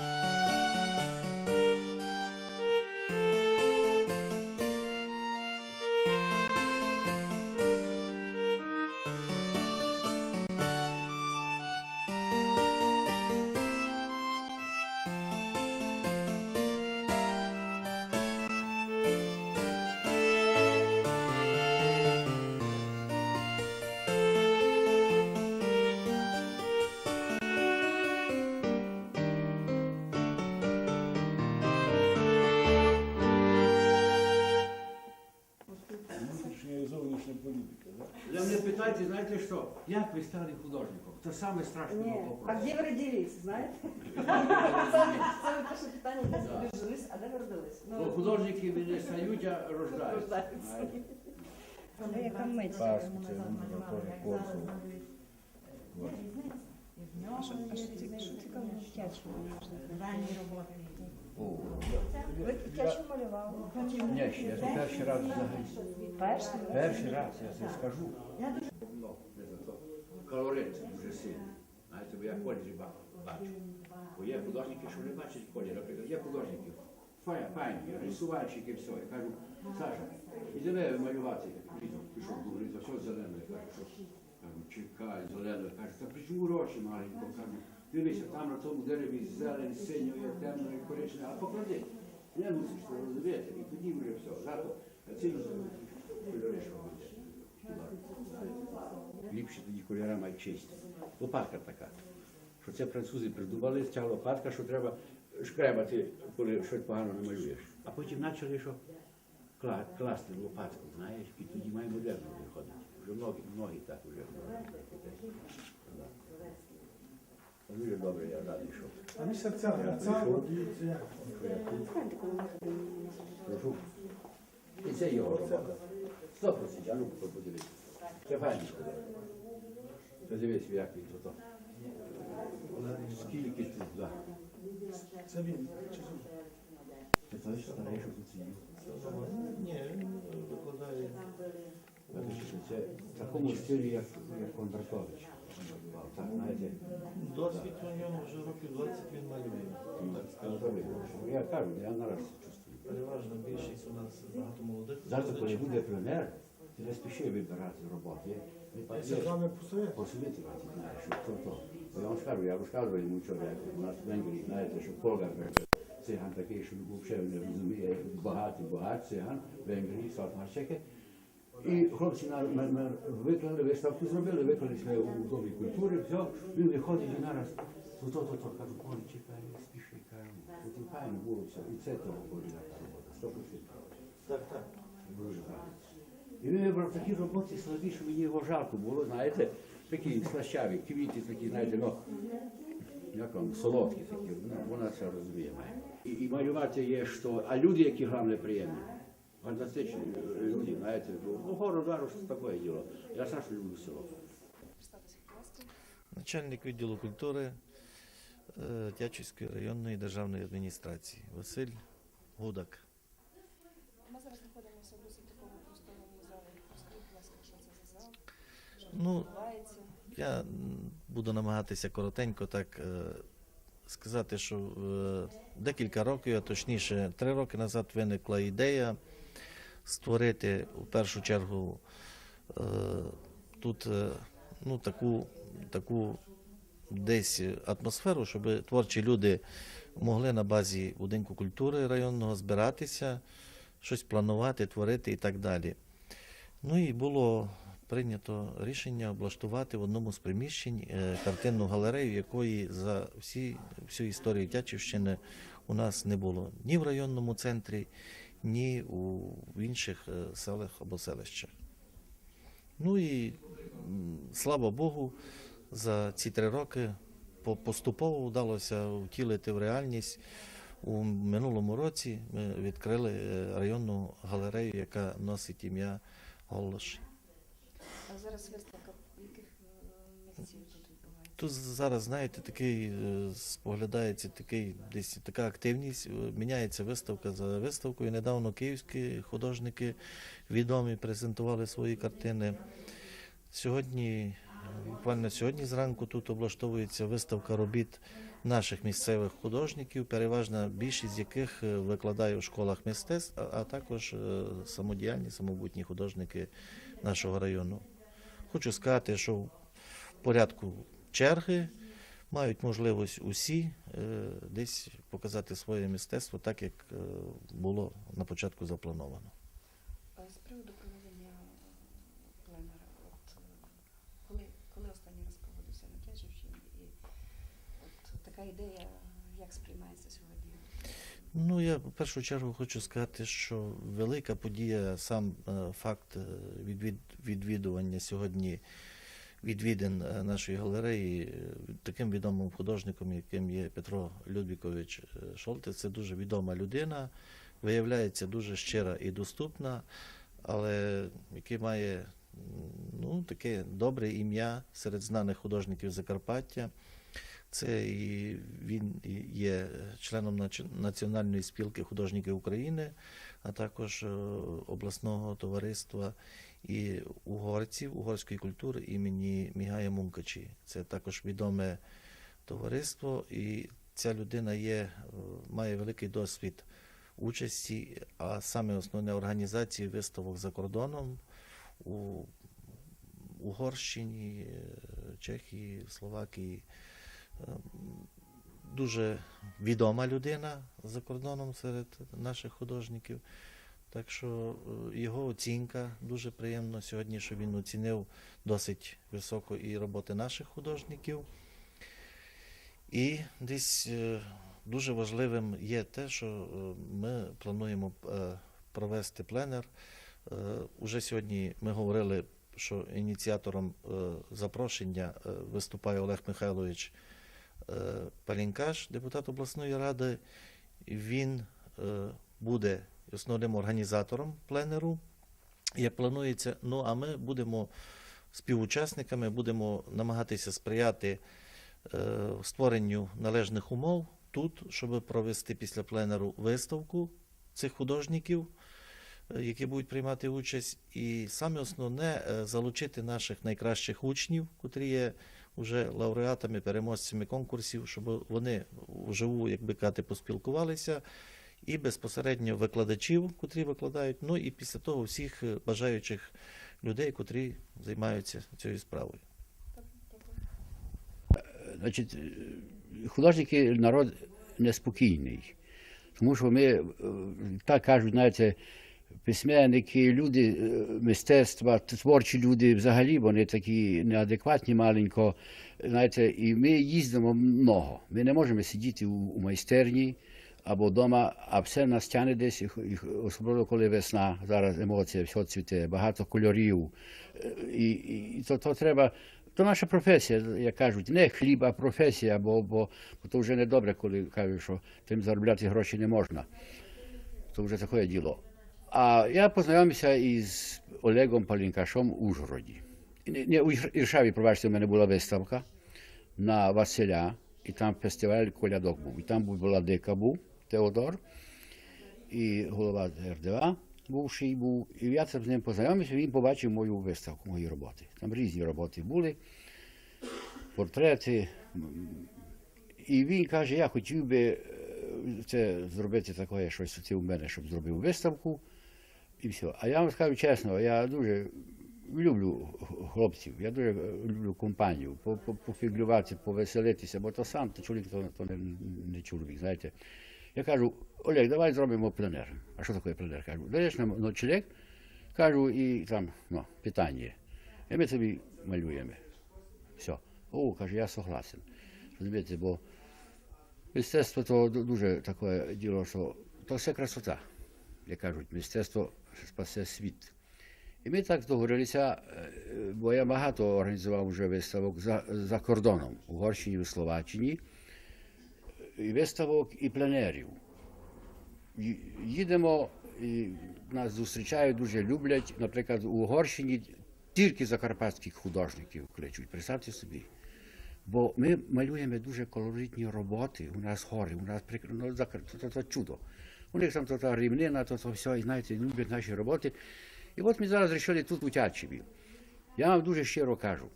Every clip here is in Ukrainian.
う Внутрішня і зовнішня політика. Да? Ви мене питаєте, знаєте що? Як ви стали художником? Це саме страшне Ні. А вопрос. де ви родились, знаєте? Саме саме перше питання, де ви родились, а де ви родились? Бо художники не стають, а рождаються. Рождаються. знаєте. Але яка мить. Пасху, це амбулаторія Корсу. А що? Ранні роботи. Ви малювали? Ні, ще я це перший раз взагалі. Перший? Перший раз, я це скажу. Ну. Колорит дуже сильний. Знаєте, бо я колір бачу. Бо є художники, що не бачать колір. Наприклад, є художники, файні, рисувальщики, все. Я кажу, Саша, ідемо малювати. Пішов літо, все зелене. Я кажу, що? Кажу, чекай, зелене. Кажу, та причому гроші маленько. Кажу, дивися, там на тому дереві зелень, синьо, є темно, і коричневе, а поклади. Не мусиш це розуміти, і тоді вже все. Зато ці кольори, що буде. Ліпше тоді кольора мають чисть. Лопатка така. Що це французи придумали, ця лопатка, що треба шкребати, коли щось погано намалюєш. А потім почали, що кла- класти лопатку, знаєш, і тоді має модерно виходити. Вже многі, многі так вже. Да. Та Дуже добре, я радий, що. А місяця ця дивіться як. Прошу. І це його робота. Сто процентів, а ну подивись. Це файно сказати. Подивись, як він тут. Скільки тут, да. Це він. Чи Це той старий, що тут сидів. Ні, він викладає. Бачите, Це в такому стилі, як, як Кондратович. Так, знаєте, Досвід у нього вже років 20 він малює. Так скажемо. Я кажу, я нараз це чувствую. Переважно більшість у нас багато молодих. Завтра, коли буде пленер, ти не спіши вибирати роботи. А це з вами посоветую. посвітувати, знаєш, що то то. Бо Я вам скажу, я розказую йому чоловік, у нас в Венгрії, знаєте, що Полгар, циган такий, що взагалі не розуміє, багатий, багат циган, в Венгрії, Салтмарчеки. І хлопці на, на, на, виклали, виставку зробили, виклали себе у Домі культури, все, він виходить і нараз, то, то, то, то, кажу, Коля, чекай, не спіши, кажу, от і файно було все, і це того Коля така робота, сто процентів. Так, так. Дуже гарно. І він вибрав такі роботи слабі, що мені його жалко було, знаєте, такі слащаві, квіти такі, знаєте, ну, як вам, солодкі такі, ну, вона це розуміє. І, і малювати є що, а люди, які головне приємні, фантастичні е, люди, знаєте, ну, ну город, зараз таке діло. Я страшно люблю село. Начальник відділу культури е, Тячівської районної державної адміністрації Василь Гудак. Ми зараз знаходимося в досить такому просторному залі. Розкажіть, будь ласка, що це за зал, що Ну, відбувається. Я буду намагатися коротенько так е, сказати, що е, декілька років, а точніше три роки назад виникла ідея створити у першу чергу е, тут е, ну, таку, таку десь атмосферу, щоб творчі люди могли на базі будинку культури районного збиратися, щось планувати, творити і так далі. Ну і було прийнято рішення облаштувати в одному з приміщень е, картинну галерею, якої за всі, всю історію Тячівщини у нас не було ні в районному центрі, ні у інших е, селах або селищах. Ну і слава Богу, за ці три роки поступово вдалося втілити в реальність. У минулому році ми відкрили е, районну галерею, яка носить ім'я Голош. А зараз виставка яких е, місців тут зараз, знаєте, такий е, споглядається такий десь така активність. е, Міняється виставка за виставкою. Недавно київські художники відомі презентували свої картини. Сьогодні Буквально сьогодні зранку тут облаштовується виставка робіт наших місцевих художників, переважна більшість з яких е, викладає в школах мистецтв, а- також е, самодіяльні, самобутні художники нашого району. Хочу сказати, що в порядку черги мають можливість усі е, десь показати своє мистецтво так, як е, було на початку заплановано. З приводу проведення е, пленера, от коли, коли останній раз проводився на Тячівщині, і от така ідея, як сприймається сьогодні? Ну, я в першу чергу хочу сказати, що велика подія, сам факт відвідування сьогодні відвідин е, нашої галереї е, таким відомим художником, яким є Петро Людвікович е, Шолте. Це дуже відома людина, виявляється дуже щира і доступна, але який має ну, таке добре ім'я серед знаних художників Закарпаття. Це і він є членом Національної спілки художників України, а також обласного товариства і угорців угорської культури імені Мігая Мункачі. Це також відоме товариство, і ця людина є, е, має великий досвід участі, а саме основне організації виставок за кордоном у Угорщині, е, Чехії, Словакії. Ем, Дуже відома людина за кордоном серед наших художників. Так що е, його оцінка дуже приємно сьогодні, що він оцінив досить високо і роботи наших художників. І десь е, дуже важливим є те, що е, ми плануємо провести пленер. Уже сьогодні ми говорили, що ініціатором запрошення виступає Олег Михайлович Палінкаш, депутат обласної ради. Він буде основним організатором пленеру, як планується. Ну а ми будемо співучасниками, будемо намагатися сприяти е, створенню належних умов тут, щоб провести після пленеру виставку цих художників, е, які будуть приймати участь. І саме основне е, залучити наших найкращих учнів, котрі є вже лауреатами, переможцями конкурсів, щоб вони вживу, як би казати, поспілкувалися, і безпосередньо викладачів, котрі викладають, ну і після того всіх е, бажаючих людей, котрі займаються цією справою. Значить, е, художники народ неспокійний. Тому що ми, е, так кажуть, знаєте, письменники, люди мистецтва, творчі люди взагалі, вони такі неадекватні маленько. Знаєте, і ми їздимо много. Ми не можемо сидіти у, у майстерні або вдома, а все нас тягне десь, особливо коли весна, зараз емоція, все цвіте, багато кольорів. Е, І, і, то, то треба. То наша професія, як кажуть, не хліб, а професія, бо, бо, бо то вже не добре, коли кажуть, що тим заробляти гроші не можна. То вже таке діло. А я познайомився із Олегом Палінкашом у Ужгороді. Не, у Іршаві, пробачте, у мене була виставка на Василя, і там фестиваль колядок був. І там був владика був Теодор, і голова РДА бувший був. І я це з ним познайомився, він побачив мою виставку, мої роботи. Там різні роботи були, портрети. І він каже, я хотів би це зробити таке щось це у мене, щоб зробив виставку. І все. А я вам скажу чесно, я дуже люблю хлопців, я дуже люблю компанію, по- по- повеселитися, бо то сам то чоловік, то, то не, не чоловік, знаєте. Я кажу, Олег, давай зробимо пленер. А що таке пленер? Кажу, даєш нам ночлег, кажу, і там ну, питання. І ми тобі малюємо. Все. О, каже, я согласен. Розумієте, бо мистецтво то дуже таке діло, що то все красота. Як кажуть, мистецтво спасе світ. І ми так договорилися, е, бо я багато організував вже виставок за, за кордоном, у Угорщині, у Словаччині, і виставок і пленерів. Їдемо, і нас зустрічають, дуже люблять. Наприклад, у Угорщині тільки закарпатських художників кличуть. Представте собі. Бо ми малюємо дуже колоритні роботи. У нас гори, у нас ну, то, то чудо. У них там то, рівнина, то все, і знаєте, люблять наші роботи. І от ми зараз вирішили тут у Тячеві. Я вам дуже щиро кажу,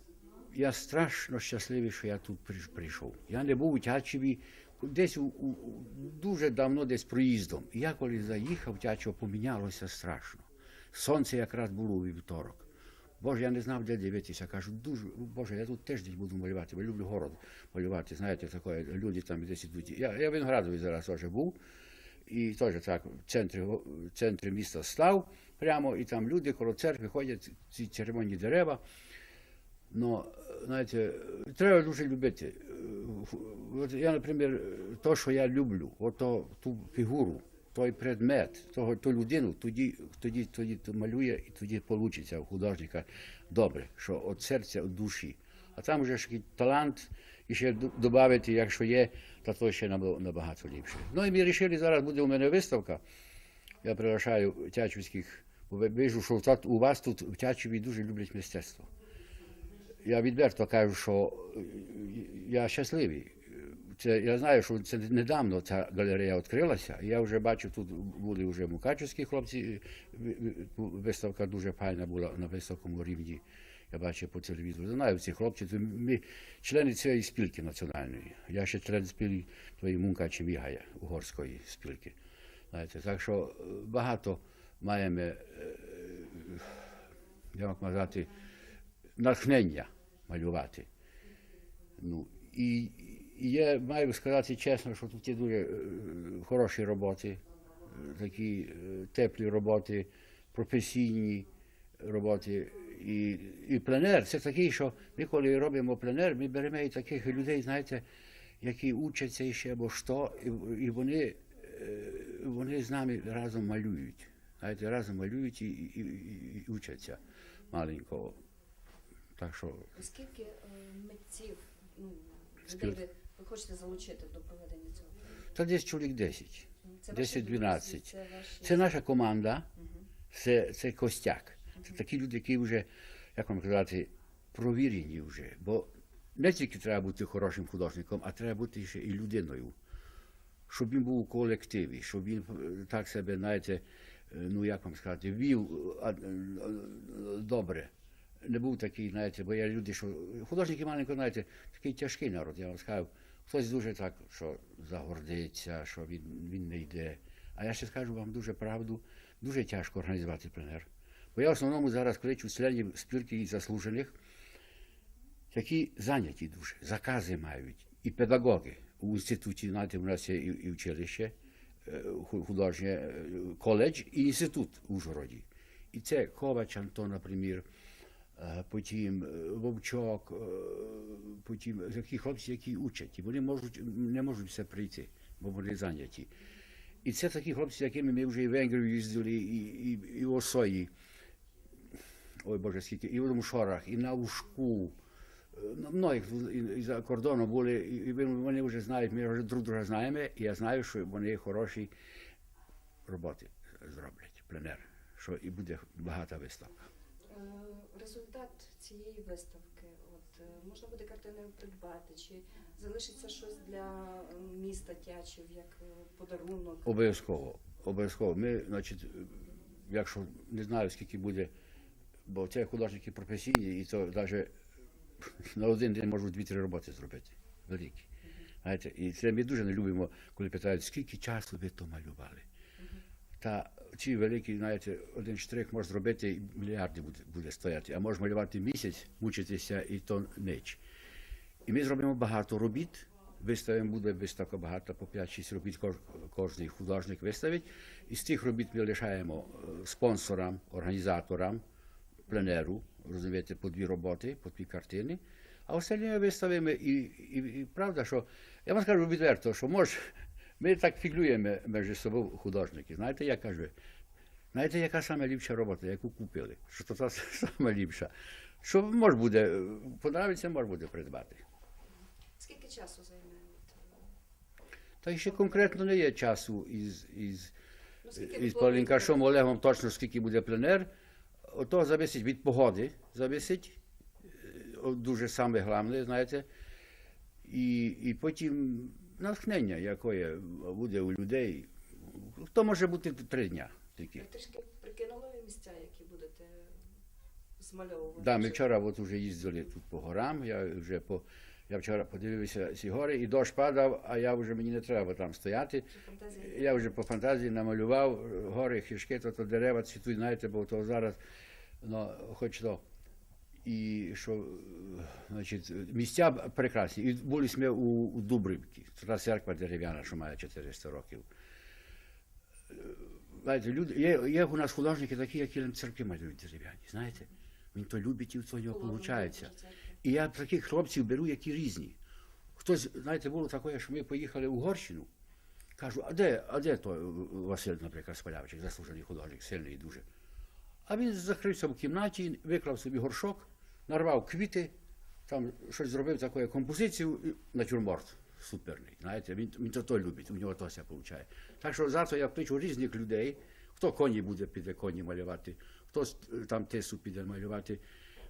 я страшно щасливий, що я тут прийшов. Я не був у Тячеві десь у, у, дуже давно десь проїздом. І я коли заїхав, Тячево помінялося страшно. Сонце якраз було у вівторок. Боже, я не знав, де дивитися. Кажу, дуже, Боже, я тут теж десь буду малювати, бо люблю город малювати. Знаєте, таке, люди там десь ідуть. Я, я в Виноградові зараз теж був. І теж так, в центрі, в центрі міста став прямо, і там люди коло церкви ходять, ці червоні дерева. Ну, знаєте, треба дуже любити. Е, От я, наприклад, то, що я люблю, ото, ту фігуру, той предмет, того, ту людину, тоді, тоді, тоді то малює і тоді вийде у художника добре, що від серця, від душі. А там вже ж талант, і ще додати, якщо є, то то ще набагато ліпше. Ну і ми вирішили, зараз буде у мене виставка. Я приглашаю тячівських, вижу, що у вас тут в Тячеві дуже люблять мистецтво. Я відверто кажу, що е, я щасливий. Це, я знаю, що це недавно ця галерея відкрилася. Я вже бачу, тут були вже мукачівські хлопці. ви- Виставка дуже файна була на високому рівні. Я бачив по телевізору. Знаю ці хлопці. Ми члени цієї спілки національної. Я ще член спілки тої Мункачі Мігая, угорської спілки. Знаєте, так що е, багато маємо, е, як казати, натхнення малювати. Ну, і, і я маю сказати чесно, що тут є дуже е, хороші роботи, такі е, теплі роботи, професійні роботи. І, і пленер це такий, що ми коли робимо пленер, ми беремо і таких людей, знаєте, які учаться ще або що, і, і вони, е, вони з нами разом малюють. Знаєте, разом малюють і, і, і, і учаться маленького. Так що Оскільки е, митців, ну, людей ви, ви хочете залучити до проведення цього? Та десь чоловік 10. Це ваші 10-12. Це, ваші... Це наша команда, це, це костяк. Це такі люди, які вже, як вам казати, провірені вже. Бо не тільки треба бути хорошим художником, а треба бути ще і людиною. Щоб він був у колективі, щоб він е, так себе, знаєте, е, ну як вам сказати, вів добре. Не був такий, знаєте, бо є люди, що художники маленько, знаєте, такий тяжкий народ, я вам скажу. Хтось дуже так, що загордиться, що він, він не йде. А я ще скажу вам дуже правду, дуже тяжко організувати пленер. Бо я в основному зараз кличу членів спілки заслужених, які зайняті дуже, закази мають, і педагоги. У інституті, знаєте, у нас є і, і училище, е, художнє, е, коледж і інститут у Ужгороді. І це Ковач Антон, наприклад, потім е, Вовчок, е, потім такі хлопці, які учать, і вони можуть, не можуть все прийти, бо вони зайняті. І це такі хлопці, якими ми вже і в Венгрію їздили, і, і, і в Осої, ой Боже, скільки, і в Мушорах, і на Ушку. Е, ну, Многих і- за кордоном були, і вони вже знають, ми вже друг друга знаємо, і я знаю, що вони хороші роботи зроблять, пленер, що і буде багата виставка. Е, Результат цієї виставки, от е, можна буде картиною придбати, чи залишиться щось для міста Тячів як е, подарунок? Обов'язково. Обов'язково. Ми, значить, якщо не знаю, скільки буде, бо це художники професійні, і то навіть на один день можуть дві-три роботи зробити. Великі. Знаєте, і це ми дуже не любимо, коли питають, скільки часу ви то малювали. Та ці великі, знаєте, один штрих може зробити і мільярди буде, буде стояти, а може малювати місяць, мучитися і то ніч. І ми зробимо багато робіт. Виставимо, буде виставка багато, по 5-6 робіт кож, кожний художник виставить. І з тих робіт ми лишаємо е, спонсорам, організаторам, пленеру, розумієте, по дві роботи, по дві картини. А остальне виставимо і, і, і правда, що я вам скажу відверто, що може, ми так фіглюємо між собою художники. Знаєте, я кажу, знаєте, яка саме ліпша робота, яку купили? Що то та саме ліпша. Що може буде, подобається, може буде придбати. Скільки часу е, Та ще конкретно не є часу із, із, Ну, із Павлінкашом Олегом точно скільки буде пленер. Ото зависить від погоди, зависить. Е, Дуже саме головне, знаєте. І, і потім натхнення, яке буде у людей. То може бути три дня тільки. Ви трішки прикинули місця, які будете змальовували. Да, ми вчора от вже їздили тут по горам. Я вже по я вчора подивився ці гори, і дощ падав, а я вже мені не треба там стояти. Я вже по фантазії намалював гори, хижки, то, то дерева цвітуть, знаєте, бо то зараз, ну, хоч то. І що, е, значить, місця прекрасні. І були ми у, у Дубрівці. Це та церква дерев'яна, що має 400 років. Е, Знаєте, люди, є, є у нас художники такі, які церкви малюють дерев'яні, знаєте. Він то любить і в нього виходить. І я таких хлопців беру, які різні. Хтось, знаєте, було таке, що ми поїхали у Горщину. Кажу, а де, а де той Василь, наприклад, Спалявчик, заслужений художник, сильний дуже. А він закрився в кімнаті, виклав собі горшок, нарвав квіти, там щось зробив таку композицію, і натюрморт суперний. Знаєте, він, він то, то любить, у нього то все виходить. Так що завтра я кличу різних людей, хто коні буде, піде коні малювати, хто там тесу піде малювати.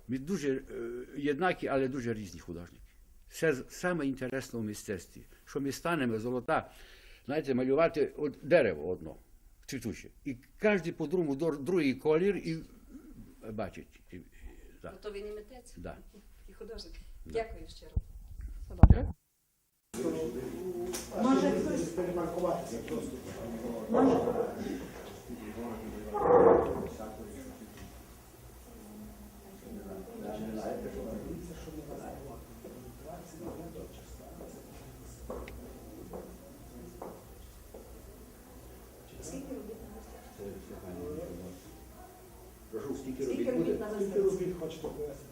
Ми дуже е, єднакі, але дуже різні художники. З- саме інтересне в мистецтві, що ми станемо золота, знаєте, малювати от дерево одно, цвітуче. І кожен по-другому другий колір і е, бачить. Да, Ну, то він і митець, да. і художник. Да. Дякую щиро. Все добре. Може хтось Прошу, скільки Скільки робіт буде? робіт на Скільки робіт хочете повестися?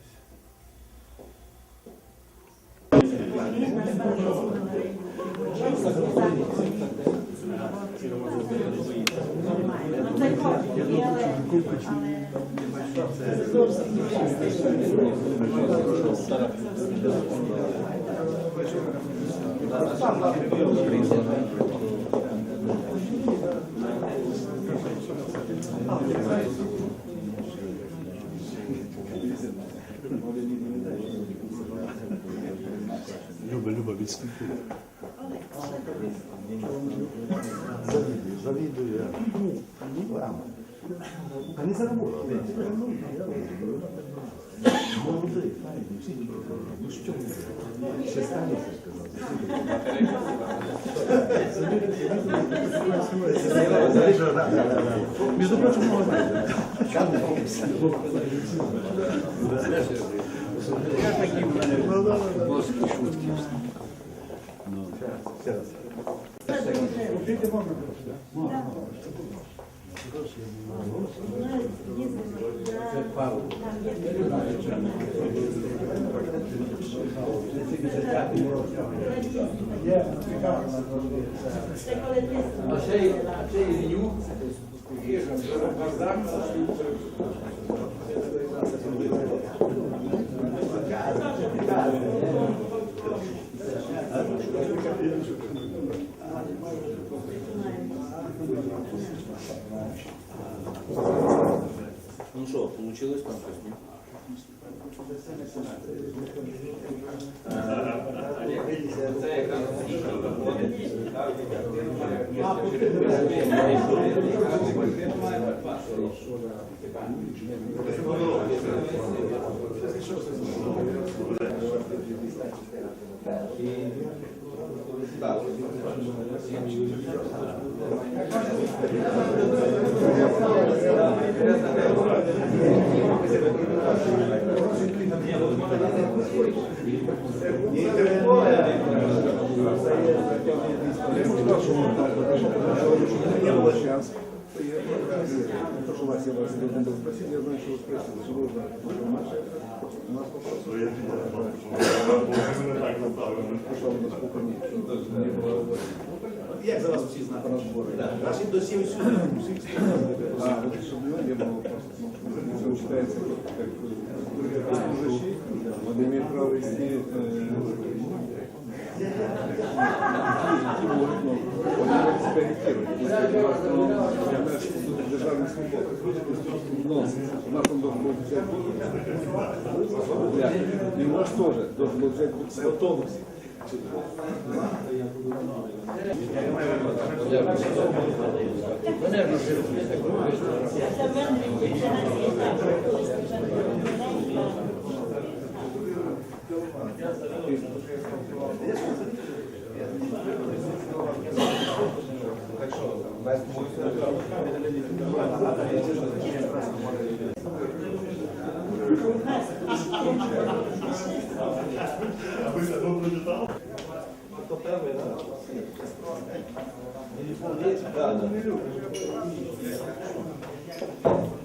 Ну, це копії, але, але зовсім Люба, Люба, від скільки? Завідую. А не заработав. Молодий. Ну що ви? Ще станеться, сказав. Між прочим, молодий. Я такі плоски шутки. Це Павло. А цей Ілью, Бардак, Ну что, получилось там щось? ні? Це якраз Не было шанс То, что вас я вас должен был спросить, я знаю, что вы спросили, что нужно информация. У нас вопрос. Пошел у нас по комиссии. Не было Як зараз всі знають? разбора. Наші досі всюди. А, вот чтобы не было вопросов. Если он считается как э, служащий, он имеет право вести э, и державні свободи. Нашим ну, должен был взять И ваш тоже должен был взять готовность. Я якщо там весь Ви це прочитали? Хто перший, так? Телефон є? Так, так.